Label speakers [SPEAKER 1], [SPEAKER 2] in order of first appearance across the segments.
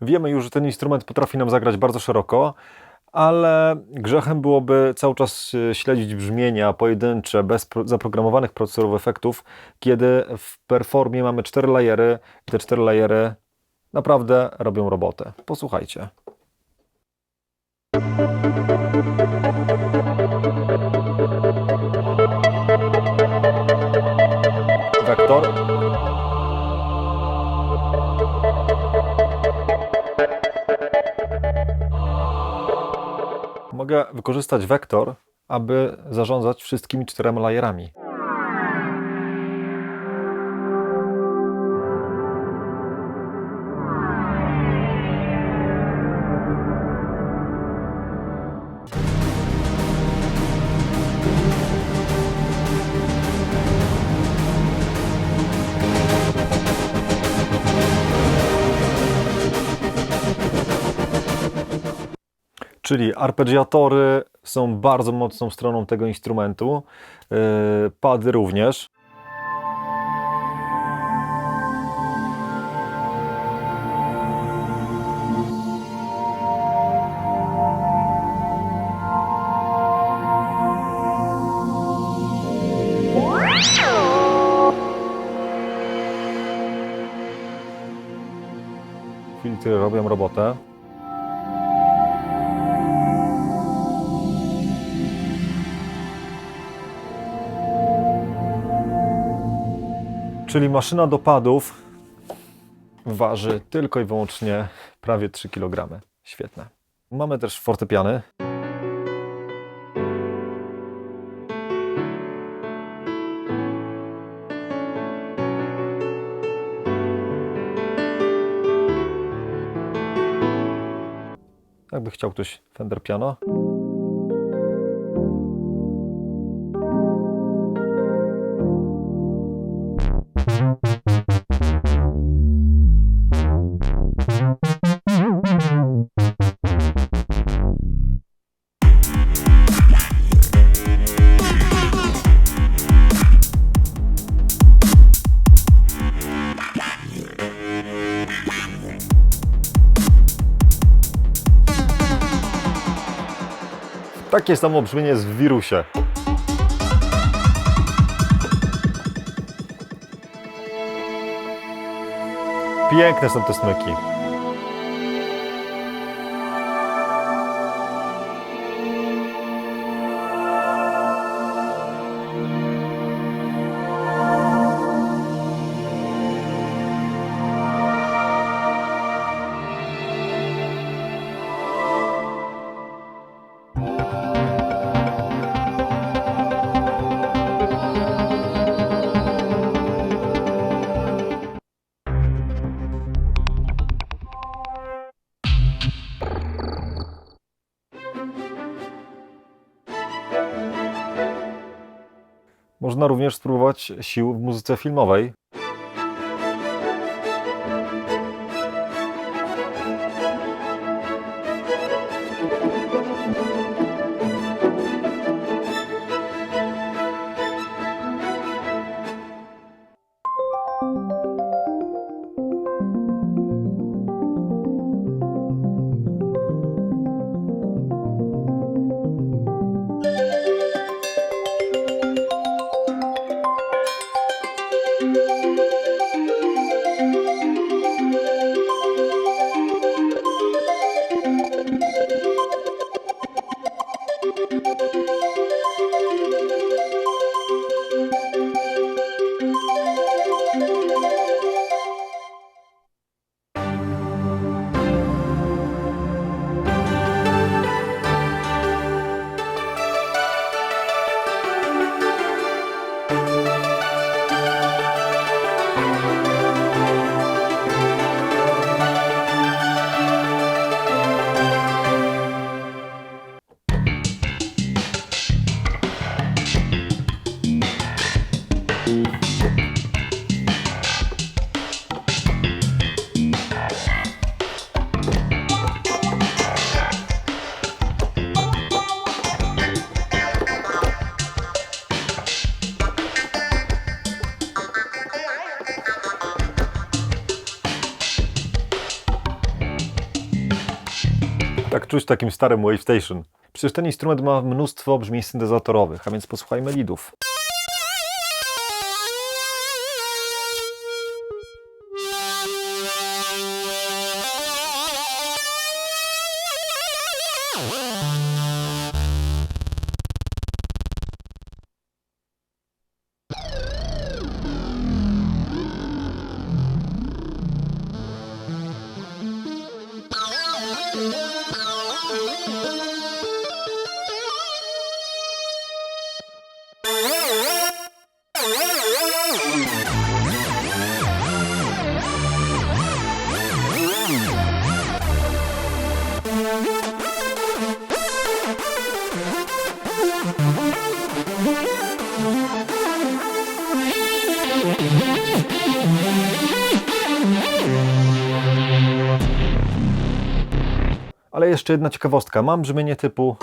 [SPEAKER 1] Wiemy już, że ten instrument potrafi nam zagrać bardzo szeroko, ale grzechem byłoby cały czas y, śledzić brzmienia pojedyncze, bez pro- zaprogramowanych procesorów efektów, kiedy w performie mamy cztery layery i te cztery layery naprawdę robią robotę. Posłuchajcie. Mogę wykorzystać wektor, aby zarządzać wszystkimi czterema layerami. Czyli arpeggiatory są bardzo mocną stroną tego instrumentu, yy, pady również. Filtry robią robotę. Czyli maszyna do padów waży tylko i wyłącznie prawie 3 kg. Świetne. Mamy też fortepiany. Jakby chciał ktoś Fender Piano. Takie samo brzmienie jest w wirusie. Piękne są te smyki. Można również spróbować sił w muzyce filmowej. Tak czuć takim starym Wave Station. Przecież ten instrument ma mnóstwo brzmień syntezatorowych, a więc posłuchajmy lidów. Jeszcze jedna ciekawostka. Mam brzmienie typu.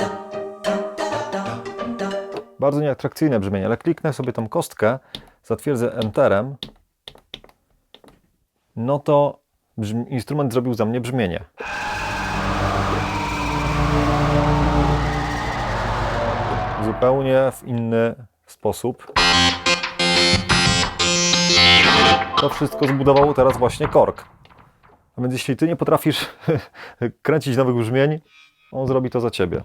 [SPEAKER 1] Bardzo nieatrakcyjne brzmienie, ale kliknę sobie tą kostkę, zatwierdzę Enterem, no to instrument zrobił za mnie brzmienie. Zupełnie w inny sposób. To wszystko zbudował teraz właśnie kork. A więc jeśli ty nie potrafisz kręcić nowych brzmień, on zrobi to za ciebie.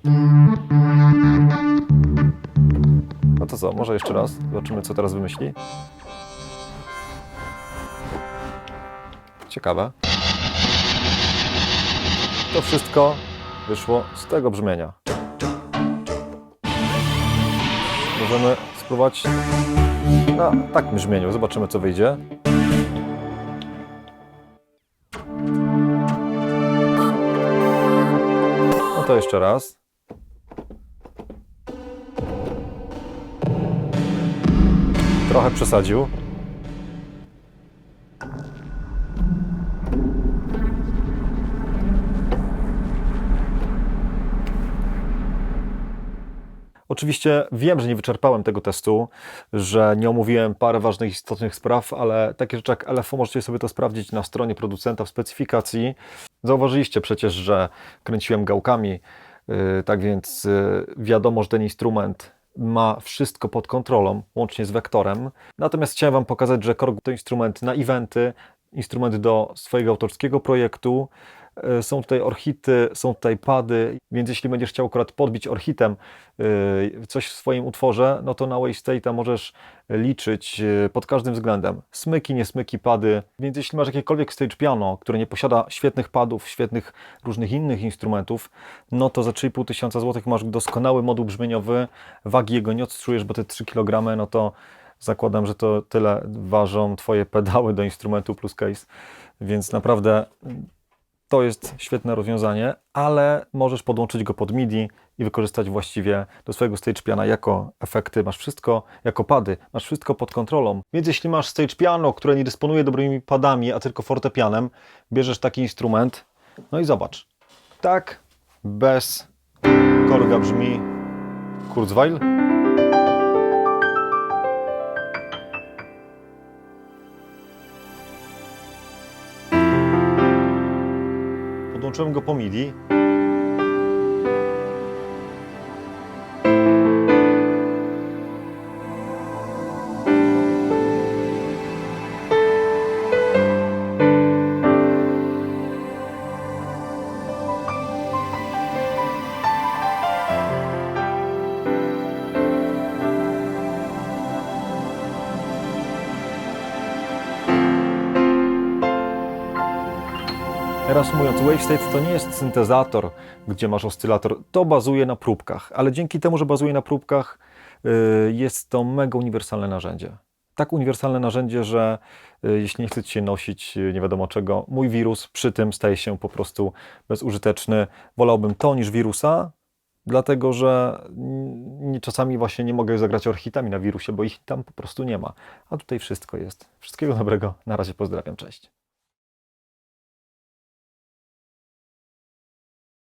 [SPEAKER 1] No to co, może jeszcze raz? Zobaczymy, co teraz wymyśli. Ciekawe. To wszystko wyszło z tego brzmienia. Możemy spróbować na takim brzmieniu. Zobaczymy, co wyjdzie. To jeszcze raz. Trochę przesadził. Oczywiście wiem, że nie wyczerpałem tego testu, że nie omówiłem parę ważnych, istotnych spraw, ale takie rzeczy jak LFO możecie sobie to sprawdzić na stronie producenta w specyfikacji. Zauważyliście przecież, że kręciłem gałkami, yy, tak więc yy, wiadomo, że ten instrument ma wszystko pod kontrolą, łącznie z wektorem. Natomiast chciałem Wam pokazać, że Korg to instrument na eventy, instrument do swojego autorskiego projektu. E, Są tutaj orchity, są tutaj pady, więc jeśli będziesz chciał akurat podbić orchitem e, coś w swoim utworze, no to na Wave State'a możesz liczyć e, pod każdym względem. Smyki, nie smyki, pady. Więc jeśli masz jakiekolwiek stage piano, które nie posiada świetnych padów, świetnych różnych innych instrumentów, no to za 3,5 tysiąca złotych masz doskonały moduł brzmieniowy, wagi jego nie odczujesz, bo te 3 kg, no to zakładam, że to tyle ważą twoje pedały do instrumentu plus case, więc naprawdę to jest świetne rozwiązanie, ale możesz podłączyć go pod MIDI i wykorzystać właściwie do swojego stage piana jako efekty. Masz wszystko, jako pady, masz wszystko pod kontrolą. Więc jeśli masz stage piano, które nie dysponuje dobrymi padami, a tylko fortepianem, bierzesz taki instrument, no i zobacz. Tak, bez korga brzmi Kurzweil. Podłączyłem go po MIDI. Reasumując, WaveState to nie jest syntezator, gdzie masz oscylator. To bazuje na próbkach, ale dzięki temu, że bazuje na próbkach, y, jest to mega uniwersalne narzędzie. Tak uniwersalne narzędzie, że y, jeśli nie chcecie się nosić y, nie wiadomo czego, mój wirus przy tym staje się po prostu bezużyteczny. Wolałbym to niż wirusa, dlatego że czasami właśnie nie mogę zagrać orchitami na wirusie, bo ich tam po prostu nie ma. A tutaj wszystko jest. Wszystkiego dobrego. Na razie pozdrawiam. Cześć.